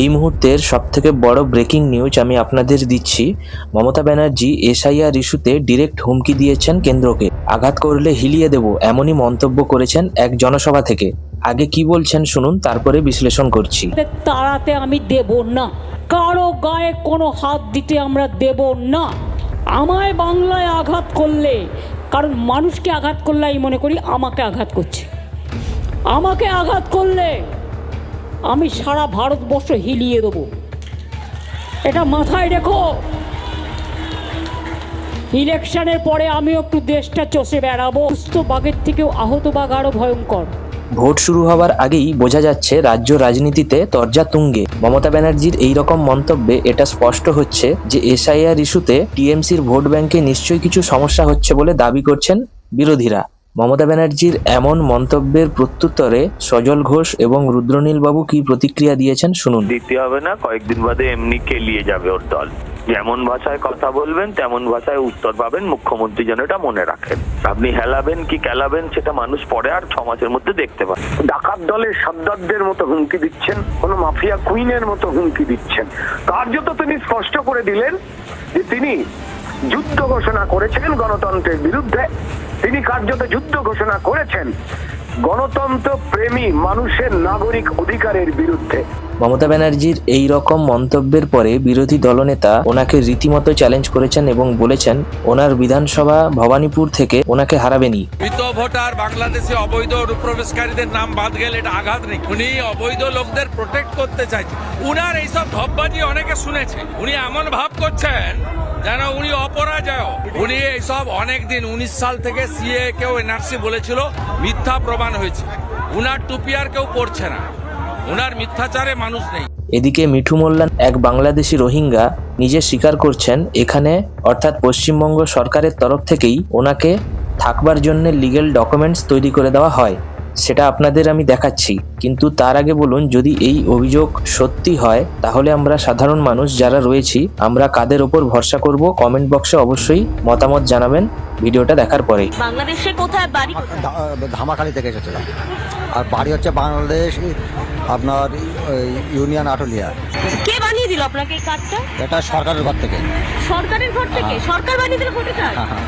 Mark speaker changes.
Speaker 1: এই মুহূর্তের সবথেকে বড় ব্রেকিং নিউজ আমি আপনাদের দিচ্ছি। মমতা ব্যানার্জি এসআইআর ইস্যুতে ডিরেক্ট হুমকি দিয়েছেন কেন্দ্রকে। আঘাত করলে হিলিয়ে দেব এমনই মন্তব্য করেছেন এক জনসভা থেকে। আগে কি বলছেন শুনুন, তারপরে বিশ্লেষণ করছি।
Speaker 2: তাড়াতে আমি দেব না। কারও গায়ে কোনো হাত দিতে আমরা দেব না। আমায় বাংলায় আঘাত করলে, কারণ মানুষকে আঘাত করলে আমি মনে করি আমাকে আঘাত করছে। আমাকে আঘাত করলে আমি সারা ভারতবর্ষ হিলিয়ে দেবো। এটা মাথায় রেখো। ইলেকশনের পরে আমিও একটু দেশটা চষে বেড়াবো। সুস্থ বাঘের থেকেও আহত বাঘ আরও ভয়ঙ্কর।
Speaker 1: ভোট শুরু হওয়ার আগেই বোঝা যাচ্ছে রাজ্য রাজনীতিতে তরজা তুঙ্গে। মমতা ব্যানার্জির এই রকম মন্তব্যে এটা স্পষ্ট হচ্ছে যে এসআইআর ইস্যুতে টিএমসির ভোট ব্যাংকে নিশ্চয়ই কিছু সমস্যা হচ্ছে বলে দাবি করছেন বিরোধীরা। মমতা ব্যানার্জির এমন মন্তব্যের প্রত্যুত্তরে সজল ঘোষ এবং রুদ্রনীল বাবু কি প্রতিক্রিয়া দিয়েছেন শুনুন।
Speaker 3: দিতে হবে না কয়েকদিন বাদে এমনি কেলিয়ে যাবে ওর দল। যেমন ভাষায় কথা বলবেন তেমন ভাষায় উত্তর পাবেন মুখ্যমন্ত্রী যেন এটা মনে রাখেন। আপনি হেলাবেন কি কেলাবেন সেটা মানুষ পরে আর ছ মাসের মধ্যে দেখতে পাবে।
Speaker 4: ডাকাত দলের সাদ্দারদের মতো হুমকি দিচ্ছেন কোন মাফিয়া কুইনের মতো হুমকি দিচ্ছেন। কার্যত তিনি স্পষ্ট করে দিলেন যে তিনি যুদ্ধ ঘোষণা করেছেন গণতন্ত্রের বিরুদ্ধে। তিনি কার্যত যুদ্ধ ঘোষণা করেছেন। গণতন্ত্র প্রেমী মানুষের নাগরিক অধিকারের বিরুদ্ধে।
Speaker 1: মমতা ব্যানার্জির এই রকম মন্তব্যের পরে বিরোধী দলনেতা ওনাকে রীতিমতো চ্যালেঞ্জ করেছেন এবং বলেছেন ওনার বিধানসভা ভবানীপুর থেকে ওনাকে হারাবেনি।
Speaker 5: মৃত ভোটার বাংলাদেশে অবৈধ অনুপ্রবেশকারীদের নাম বাদ গেলে এটা আঘাত নেই। উনি অবৈধ লোকদের প্রোটেক্ট করতে চাইছেন। উনার এইসব ঢপবাজি অনেকে শুনেছে। উনি এমন ভাব করছেন যেন উনি অপরাজয়। উনি এইসব অনেক দিন উনিশ সাল থেকে সিএ কেউ এনআরসি বলেছিল, মিথ্যা প্রমাণ হয়েছে। উনার টুপি আর কেউ পড়ছে না। উনার মিথ্যাচারে মানুষ নেই।
Speaker 1: এদিকে মিঠু মোল্লান এক বাংলাদেশি রোহিঙ্গা, নিজে স্বীকার করছেন, এখানে, অর্থাৎ পশ্চিমবঙ্গ সরকারের তরফ থেকেই, ওনাকে থাকবার জন্য লিগেল ডকুমেন্টস তৈরি করে দেওয়া হয়। সেটা আপনাদের আমি দেখাচ্ছি। কিন্তু তার আগে বলুন যদি এই অভিযোগ সত্যি হয় তাহলে আমরা সাধারণ মানুষ যারা রয়েছি আমরা কাদের ওপর ভরসা করব? কমেন্ট বক্সে অবশ্যই মতামত জানাবেন ভিডিওটা দেখার পরে
Speaker 6: বাংলাদেশে কোথায় বাড়ি
Speaker 7: ধামাখালি থেকে এসেছিলাম। আর বাড়ি হচ্ছে বাংলাদেশ আপনার ইউনিয়ন আটলিয়া।
Speaker 6: কে বানিয়ে দিল আপনাকে এই কার্ডটা
Speaker 7: এটা সরকারের ঘর থেকে।
Speaker 6: সরকারের ঘর থেকে? সরকার বানিয়ে দিল
Speaker 7: হ্যাঁ হ্যাঁ।